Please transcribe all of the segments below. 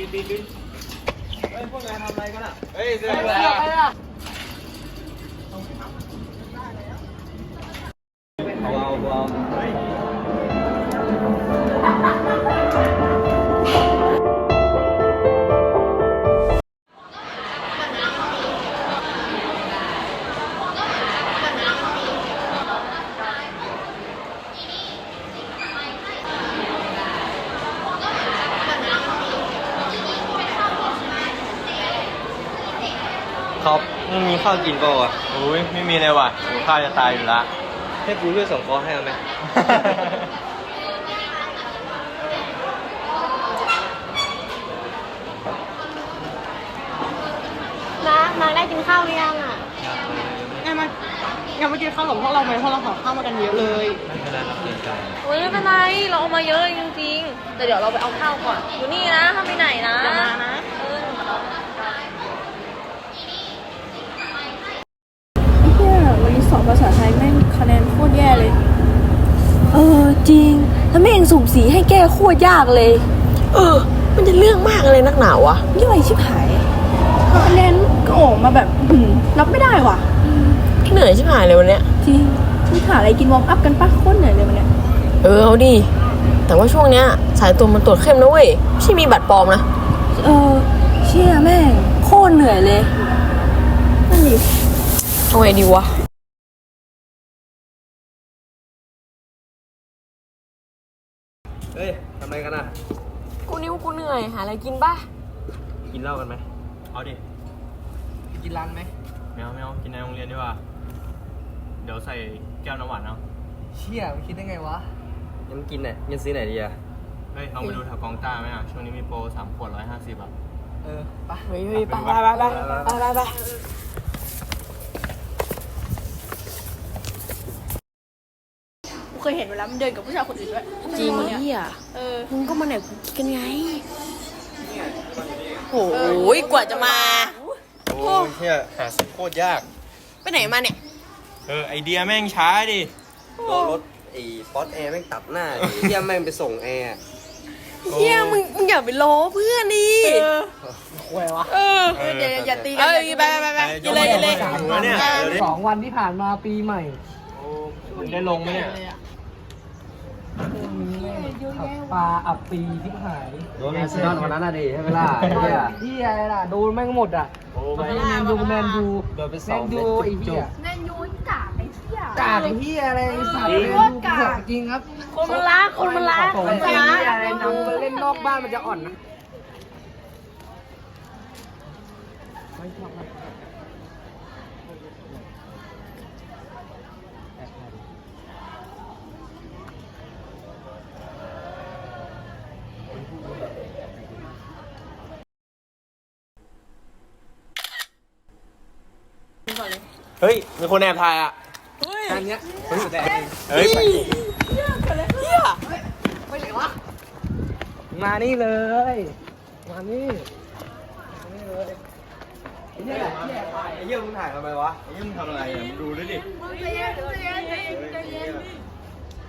บินบินบินเฮ้ยพวกนายทำอะไรกันอะเฮ้ยเสือไปละ ข้าวกินเปล่าวะโอ้ยไม่มีเลยว่ะหิวข้าวจะตายอยู่ละ ให้กูช่วยส่งคอร์สให้เอาไหมนะมาได้กินข้าวหรือยังอะงั้นมางั้นมากินข้าวกับพวกเราไหมเพราะเราขอข้าวมากันเยอะเลย ไม่เป็นไรครับเกรงใจโอ้ยไม่เป็นไร เราเอามาเยอะจริงๆแต่เดี๋ยวเราไปเอาข้าวก่อน อยู่นี่นะห้ามไปไหนนะ อย่ามานะ เออ เฮียวันนี้สอบภา ษาไทยแม่งคะแนนโคตรแย่เลย เออจริงถ้าแม่งสุ่มสีให้แก้โคตรยากเลย เออ มันจะเรื่องมากอะไรนักหนาวะย่อยชิบหายคะแนนก็ออกมาแบบอื้อหือรับไม่ได้ว่ะ เหนื่อยชิบหายเลยวันเนี้ย จริงมีหาอะไรกินวอร์มอัพกันปะโคตรเหนื่อยเลยวันเนี้ยเออเอาดิแต่ว่าช่วงเนี้ย สายตัวมันตรวจเข้มนะเว้ยไม่ใช่มีบัตรปลอมนะ เออเชี่ยแม่งโคตรเหนื่อยเลย นั่นดิ เอาไงดีวะ เฮ้ยทำอะไรกันอะ กูนิ้วกูเหนื่ อยหาอะไรกินป่ะ กินเหล้ากันไหม เอาดิ กินร้านไหมไม่เอาไม่เอากินในโรงเรียนดีกว่า เดี๋ยวใส่แก้วน้ำหวานเอาเชี่ยมันคิดได้ไงวะ ยังกินเนี่ยยังซื้อไหนดีอะเฮ้ยลองไปดูแถวกองต้าไหมอะ ช่วงนี้มีโปรสามขวดร้อยห้าสิบอะ เออไปเฮ้ยเฮ้ยไปไปไปไปไปไปไปกูเคยเห็นเวลามันเดินกับผู้ชายคนอื่นด้วยจริงเนี่ยเฮียเออมึงก็มาไหนกูกันไง โอ้ยกว่าจะมา โอ้ยเฮียหาซื้อโคตรยาก ไปไหนมาเนี่ย เออไอเดียแม่งช้าดิโดนรถไอ้ป๊อตแอร์แม่งตัดหน้าไอ้เฮียแม่งไปส่งแอร์เฮียมึงมึงอย่าไปล้อเพื่อนดิควยวะเออเอออย่าอย่าตีเอ้ยไปไปไปกินเลยกินเลยถึงแล้วเนี่ยเดี๋ยวดิสองวันที่ผ่านมาปีใหม่โอ้มึงได้ลงไหมเนี่ย ปลาอับปีที่หายโดนอาร์เซนอลวันนั้นน่ะดิใช่ไหมล่ะไอ้เฮียที่อะไรล่ะโดนแม่งหมดอะโอ้ไปแมนยูแมนยูโดนไปสแมองนเม็ยูดไอ้จุเหี้ยกแมนยูกากไอ้เหี้ยกาดไอ้เหี้ยอะไรไอ้สัตว์จริงแมนยูของจริงครับ คนมันรักคนมันรักของคนจมันริงรักอะไรนำไปเล่นนอกบ้านมันจะอ่อนนะ เฮ้ย มีคนแอบถ่ายอะอันเนี้ยเฮ้ยไปมานี่เลย มานี่ มานี่เลยไอ้เหี้ยแหละที่แอบถ่ายไอ้เฮียมึงถ่ายทำไมวะ ไอ้ยี่มึงทำอะไรอะมึงดูด้วยดิ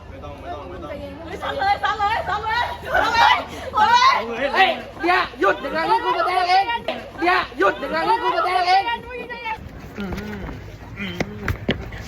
ไม่ต้องไม่ต้องไม่ต้องเฮ้ยเดี๋ยวหยุดเดี๋ยวงานนี้กูจะแดงเองเดี๋ยวหยุดเดี๋ยวงานนี้กูจะแดงเอง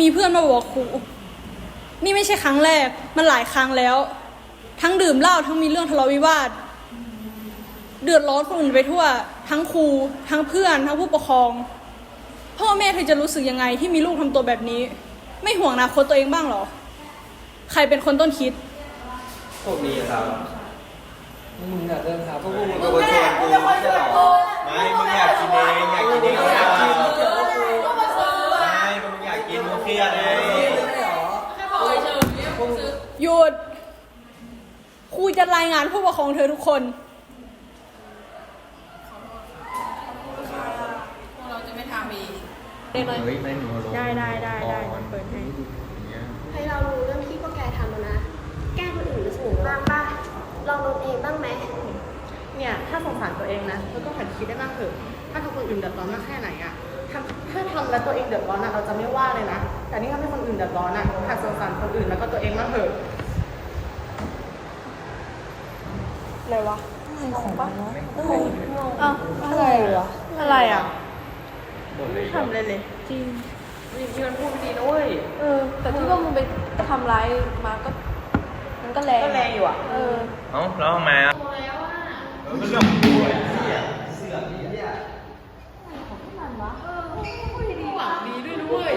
มีเพื่อนมาบอกครูนี่ไม่ใช่ครั้งแรก มันหลายครั้งแล้ว ทั้งดื่มเหล้าทั้งมีเรื่องทะเลาะวิวาท เดือดร้อนคนอื่นไปทั่ว ทั้งครู ทั้งเพื่อน ทั้งผู้ปกครอง พ่อแม่เธอจะรู้สึกยังไงที่มีลูกทำตัวแบบนี้ ไม่ห่วงอนาคตตัวเองบ้างเหรอ ใครเป็นคนต้นคิด พวกนี้ครับ มึงอะเดินหาพวกกูมึงเป็นคนชวนกูไม่ใช่หรอไม่มึงอยากกินเองอยากกินเองอยากกินไม่มึงอยากกินมึงเครียดเองหยุดครูจะรายงานผู้ปกครองเธอทุกคนเราจะไม่ทำอีกเด็กเลยเฮ้ยไม่หนูลงได้ได้ได้ได้ก่อนเปิดให้ อย่างเงี้ยให้เรารู้เรื่องที่พวกแกทำแล้วนะ แกล้งคนอื่นรู้สึกบ้างป่ะลองลดเองบ้างไหม เนี่ย ถ้าสงสารตัวเองนะเราก็หัดคิดได้บ้างเถอะ ถ้าทำคนอื่นเดือดร้อนมากแค่ไหนอะ ทำถ้าทำแล้วตัวเองเดือดร้อนอะเราจะไม่ว่าเลยนะ แต่นี่ทำให้คนอื่นเดือดร้อนอะหัดสงสารคนอื่นแล้วก็ตัวเองบ้างเถอะอะไรวะอ้าวอะไรเหรออะไรอะบ่นเลยทำอะไรเลยจริงจริงๆมันพูดไม่ดีนะเว้ยเออ แต่ที่ว่ามึงไปทำร้ายมาก็ มันก็แรงก็แรงอยู่อะเออเอ้าแล้วทำไมอะเออก็เรื่องของกูไอ้เหี้ย หวังดีด้วยด้วย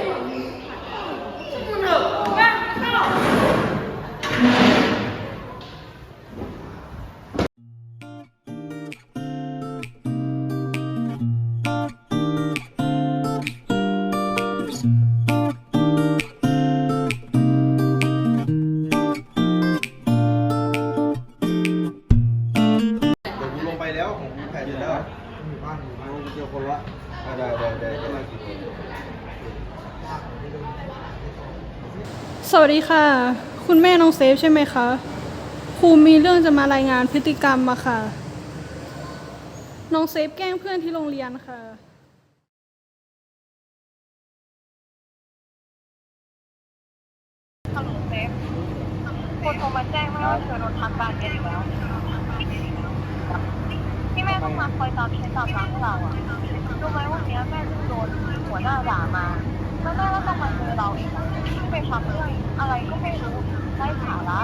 วัสดีค่ะ คุณแม่น้องเซฟใช่ไหมคะครูมีเรื่องจะมารายงานพฤติกรรมมาค่ะ น้องเซฟแกล้งเพื่อนที่โรงเรียนค่ะ ฮัลโหลเซฟคนโทรมาแจ้งไม่ว่าเธอโดนทำการเรียนอีกแล้วที่แม่ต้องมาคอยตามเช็คตามร้านให้เราอะรู้ไหมวันนี้แม่โดนหัวหน้าด่ามาแล้วแม่ก็ต้องมาเจอเราองอะ ทำเรื่องอะไรก็ไม่รู้ไร้สาระ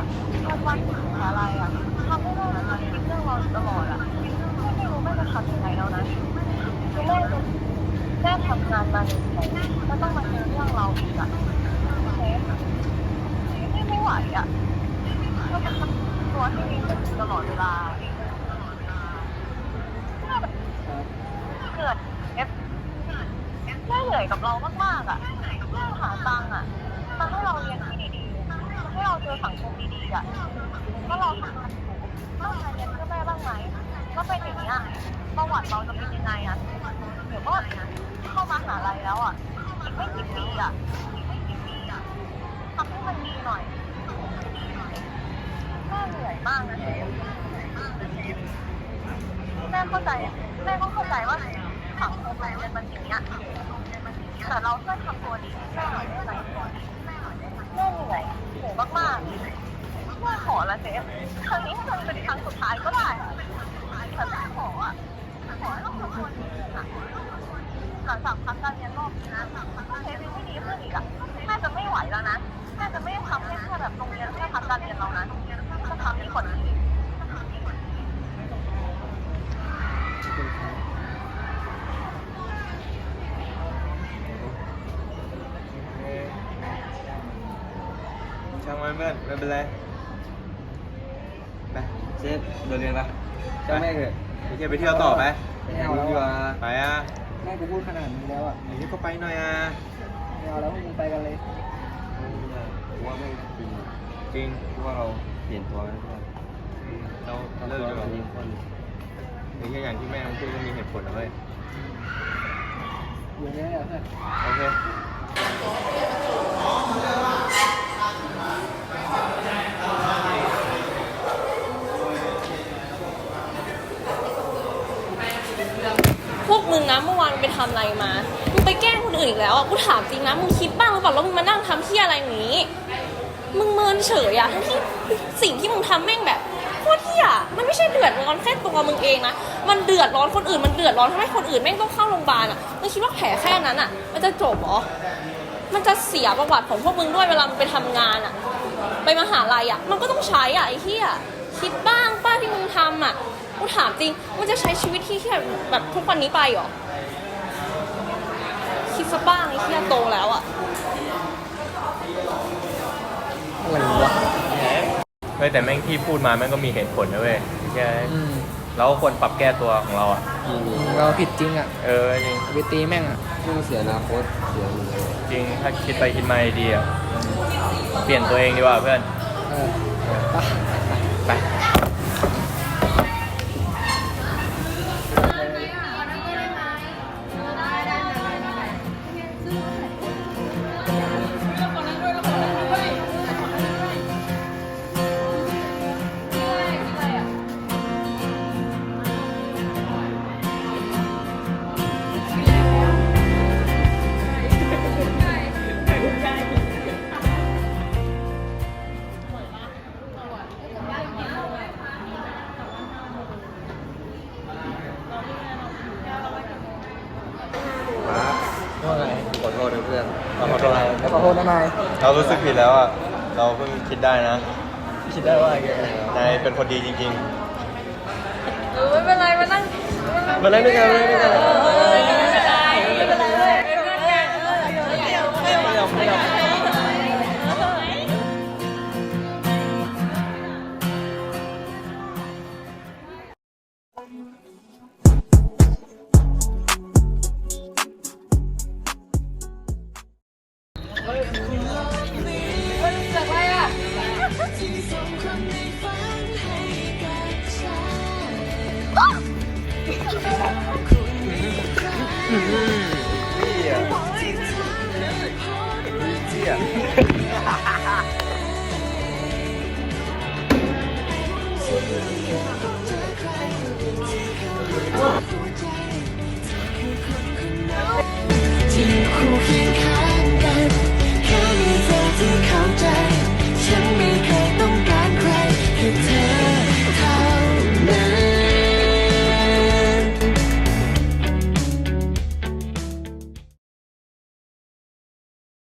วันวันถึงอะไรอะทำให้แม่รู้สึกคิดเรื่องเราตลอดอะแม่ไม่รู้แม่จะทำยังไงแล้วนะคือแม่แม่ทำงานมาเหนื่อยๆแล้วต้องมาเจอเรื่องเราอีกอะเซฟนี่ไม่ไหวอะเราจะทำตัวให้ดีขึ้นตลอดเวลาเกิดเอฟแม่เหนื่อยกับเรามากๆอะแม่หาตังค์อะ มาให้เราเรียนที่ดีๆให้เราเจอสังคมดีๆอะแล้วเราทำงานถูกต้องาเรียนเพื่อแม่บ้างไหมแล้วเป็นอย่างนี้ยประวัติเราจะเป็นยังไงอะเดี๋ยวก็เข้ามาหาลัยแล้วอะอีกไม่กี่ปีอะอีกไม่กี่ปีอะทำให้มันดีหน่อยแม่เหนื่อยมากนะเจมแม่เข้าใจแม่ก็เข้าใจว่าสังคมเรียนมันอย่างเงี้ยแต่เราช่วยทำตัวดีให้แม่หน่อยได้ไหม นื่อยเหนื่อยมากๆแม่ขอละเจมครั้งนี้คงเป็นครั้งสุดท้ายก็ได้แต่แม่ขออะขอให้เราทำตัวดีอะหลังจากพักการเรียนรอบนี้นะถ้าเซฟยังไม่ดีขึ้นอีกอะแม่จะไม่ไหวแล้วนะแม่จะไม่ทำให้แค่แบบโรงเรียนแค่พักการเรียนเรานะจะทำให้คนอื่น ช่างมัน เพื่อนไม่เป็นไรไปเซฟเดินเรียนปะเจ้าแม่งเถอะไปเที่ยวไปเที่ยวต่อไปไม่เอาแล้วอะไปอะแม่กูพูดขนาดนี้แล้วอะเดี๋ยวก็ไปหน่อยอะไม่เอาแล้วมึงไปกันเลยกูว่าไม่จริงจริงกูว่าเราเปลี่ยนตัวกันทุกคนเราเราเลิกเลิดีกกว่ายิงคนไม่ใช่อย่างที่แม่มันพูดก็มีเหตุผลนะเว้ยอยู่เนี่ยเพื่อนโอเค พวกมึงนะเมื่อวานมึง ไปทำอะไรมา มึงไปแกล้งคนอื่นอีกแล้วอะ กูถามจริงนะ มึงคิดบ้างหรือเปล่าแล้วมึงมานั่งทำที่อะไรอย่างนี้ มึงเมินเฉยอะทั้งที่สิ่งที่มึงทำแม่งแบบโคตรเที่ยมันไม่ใช่เดือดร้อนแค่ตัวมึงเองนะ มันเดือดร้อนคนอื่น มันเดือดร้อนทำให้คนอื่นแม่งต้องเข้าโรงพยาบาลอะ มึงคิดว่าแผลแค่นั้นอะ มันจะจบเหรอ มันจะเสียประวัติของพวกมึงด้วยเวลามึงไปทำงานอะ ไปมหาลัยอะ มันก็ต้องใช้อะไอ้เหี้ยคิดบ้างป้าที่มึงทำอะกูถามจริงมึงจะใช้ชีวิตที่แค่แบบทุกวันนี้ไปเหรอ คิดซะบ้างไอ้เหี้ยโตแล้วอะอะไรวะเฮ้ยแต่แม่งที่พูดมาแม่งก็มีเหตุผลนะเว้ยแค่เราก็ควรปรับแก้ตัวของเราอะจริงเราผิดจริงอะเออ จริงไปตีแม่งอะๆมึงเสียอนาคตเสียเลยจริงถ้าคิดไปคิดมาดีอะ เปลี่ยนตัวเองดีกว่าเพื่อน เออไป คิดได้นะคิดได้ว่าไงนายเป็นคนดีจริงเออไม่เป็นไรมานั่งๆมาเล่นด้วยกันมาเล่นด้วยกันไม่เป็น เ